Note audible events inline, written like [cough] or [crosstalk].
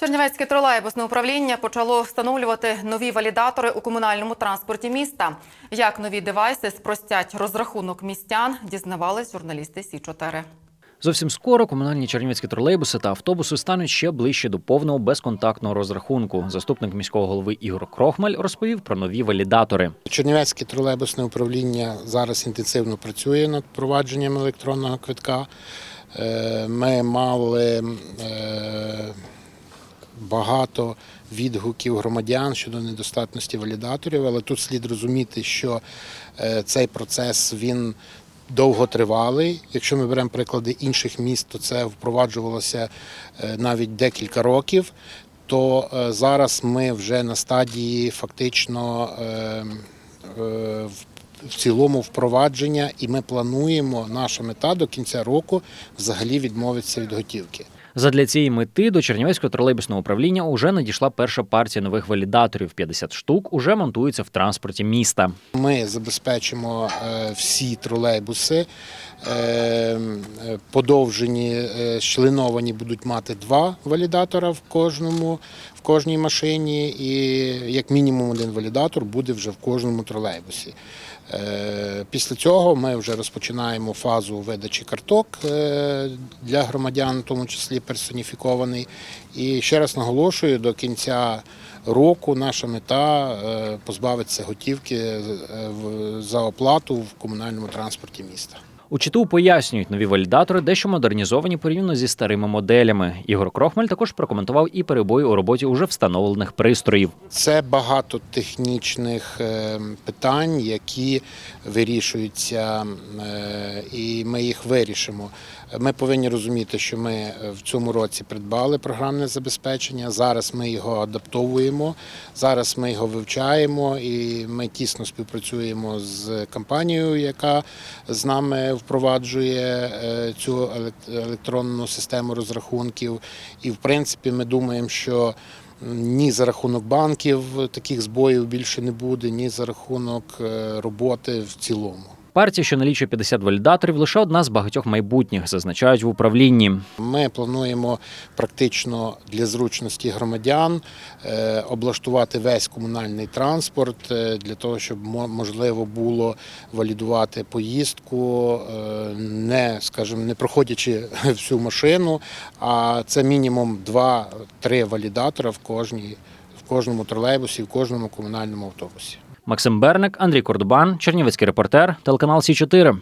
Чернівецьке тролейбусне управління почало встановлювати нові валідатори у комунальному транспорті міста. Як нові девайси спростять розрахунок містян, дізнавались журналісти Сі 4 Зовсім скоро комунальні чернівецькі тролейбуси та автобуси стануть ще ближче до повного безконтактного розрахунку. Заступник міського голови Ігор Крохмаль розповів про нові валідатори. Чернівецьке тролейбусне управління зараз інтенсивно працює над впровадженням електронного квитка. Е, Ми мали е, багато відгуків громадян щодо недостатності валідаторів, але тут слід розуміти, що е, цей процес він довготривалий. Якщо ми беремо приклади інших міст, то це впроваджувалося е, навіть декілька років. То е, зараз ми вже на стадії фактично в цілому впровадження, і ми плануємо наша мета до кінця року взагалі відмовитися від готівки. Задля цієї мети до Чернівецького тролейбусного управління уже надійшла перша партія нових валідаторів. 50 штук уже монтуються в транспорті міста. Ми забезпечимо е, всі тролейбуси. е, е, Подовжені е, членовані будуть мати два валідатора в кожному в кожній машині, і як мінімум один валідатор буде вже в кожному тролейбусі. Е, Після цього ми вже розпочинаємо фазу видачі карток е, для громадян, в тому числі персоніфікований. І ще раз наголошую, до кінця року наша мета е, позбавитися готівки за оплату в комунальному транспорті міста. У ЧТУ пояснюють, нові валідатори дещо модернізовані порівняно зі старими моделями. Ігор Крохмаль також прокоментував і перебої у роботі уже встановлених пристроїв. Це багато технічних е, питань, які вирішуються, е, і ми їх вирішимо. Ми повинні розуміти, що ми е, в цьому році придбали програмне забезпечення. Зараз ми його адаптовуємо, зараз ми його вивчаємо, і ми тісно співпрацюємо з компанією, яка з нами впроваджує е, цю елек- електронну систему розрахунків. І в принципі, ми думаємо, що ні за рахунок банків таких збоїв більше не буде, ні за рахунок е, роботи в цілому. Партія, що налічує 50 валідаторів, лише одна з багатьох майбутніх, зазначають в управлінні. Ми плануємо практично для зручності громадян е, облаштувати весь комунальний транспорт е, для того, щоб мо- можливо було валідувати поїздку, е, не скажімо, не проходячи [laughs] всю машину. А це мінімум 2-3 валідатора в кожній в кожному тролейбусі, в кожному комунальному автобусі. Максим Берник, Андрій Кордобан, Чернівецький репортер, телеканал Сі 4